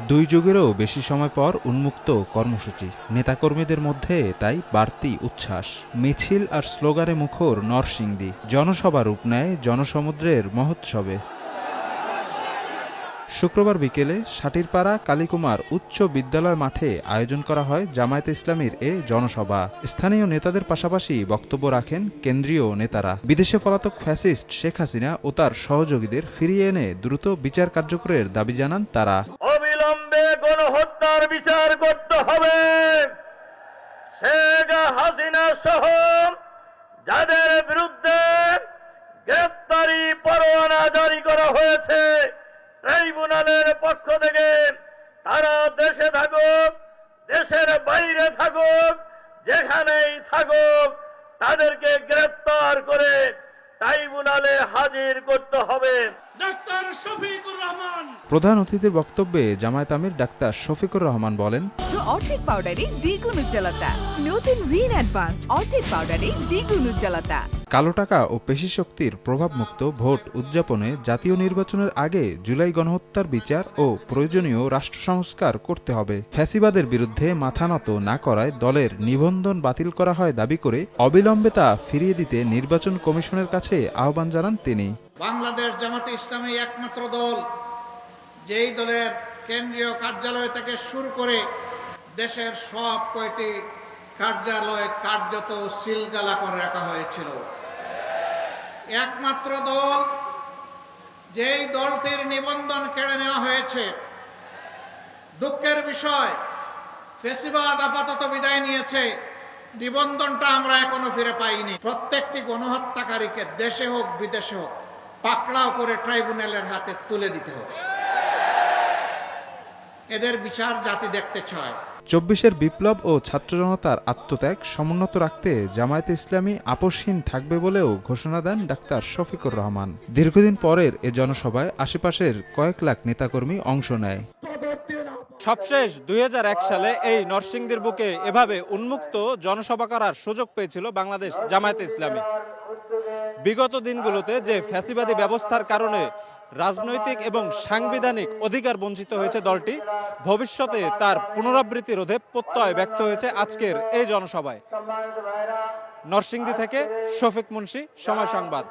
দুই যুগেরও বেশি সময় পর উন্মুক্ত কর্মসূচি। নেতাকর্মীদের মধ্যে তাই বাড়তি উচ্ছ্বাস। মিছিল আর স্লোগানে মুখর নরসিংদী। জনসভা রূপ নেয় জনসমুদ্রের মহোৎসবে। শুক্রবার বিকেলে সাটিরপাড়া কালীকুমার উচ্চ বিদ্যালয় মাঠে আয়োজন করা হয় জামায়াতে ইসলামীর এ জনসভা। স্থানীয় নেতাদের পাশাপাশি বক্তব্য রাখেন কেন্দ্রীয় নেতারা। বিদেশে পলাতক ফ্যাসিস্ট শেখ হাসিনা ও তার সহযোগীদের ফিরিয়ে এনে দ্রুত বিচার কার্যকরের দাবি জানান তারা। বিচার করতে হবে। শেখ হাসিনা সহ যাদের বিরুদ্ধে গ্রেপ্তারি পরোয়ানা জারি করা হয়েছে, ট্রাইব্যুনালের পক্ষ থেকে তারা দেশে থাকুক, দেশের বাইরে থাকুক, যেখানেই থাকুক, তাদেরকে গ্রেপ্তার করে ট্রাইব্যুনালে হাজির করতে হবে। ডাক্তার শফিকুর রহমান। প্রধান অতিথির বক্তব্যে জামায়াত আমির ডাক্তার শফিকুর রহমান বলেন অর্ধেক পাউডারে দ্বিগুণ উজ্জ্বলতা। নতুন রিন অ্যাডভান্সড অর্ধেক পাউডারে দ্বিগুণ উজ্জ্বলতা। কালো টাকা ও পেশি শক্তির প্রভাবমুক্ত ভোট উদযাপনে জাতীয় নির্বাচনের আগে জুলাই গণহত্যার বিচার ও প্রয়োজনীয় রাষ্ট্র সংস্কার করতে হবে। ফ্যাসিবাদের বিরুদ্ধে মাথা নত না করায় দলের নিবন্ধন বাতিল করা হয় দাবি করে অবিলম্বে তা ফিরিয়ে দিতে নির্বাচন কমিশনের কাছে আহ্বান জানান তিনি। বাংলাদেশ জামাতে ইসলামী একমাত্র দল। যেই দলের কেন্দ্রীয় কার্যালয় থেকে শুরু করে দেশের সব কয়টি কার্যালয় কার্যত সিলগালা করে রাখা হয়েছিল। একমাত্র দল যেই দলটির নিবন্ধন কেড়ে নেওয়া হয়েছে। দুঃখের বিষয়, ফেসিবাদ আপাতত বিদায় নিয়েছে। নিবন্ধনটা আমরা এখনও ফিরে পাইনি। প্রত্যেকটি গণহত্যাকারীকে দেশে হোক, বিদেশে হোক পাকড়াও করে ট্রাইব্যুনালের হাতে তুলে দিতে হবে। এদের বিচার জাতি দেখতে চায়। চব্বিশের বিপ্লব ও ছাত্র জনতার আত্মত্যাগ সমুন্নত রাখতে জামায়াতে ইসলামী আপসহীন থাকবে বলেও ঘোষণা দেন ডাক্তার শফিকুর রহমান। দীর্ঘদিন পরের এ জনসভায় আশেপাশের কয়েক লাখ নেতাকর্মী অংশ নেয়। সবশেষ দুই হাজার এক সালে এই নরসিংদীর বুকে এভাবে উন্মুক্ত জনসভা করার সুযোগ পেয়েছিল বাংলাদেশ জামায়াতে ইসলামী। বিগত দিনগুলোতে যে ফ্যাসিবাদী ব্যবস্থার কারণে রাজনৈতিক এবং সাংবিধানিক অধিকার বঞ্চিত হয়েছে দলটি, ভবিষ্যতে তার পুনরাবৃত্তি রোধে প্রত্যয় ব্যক্ত হয়েছে আজকের এই জনসভায়। নরসিংদী থেকে শফিক মুন্সি, সময় সংবাদ।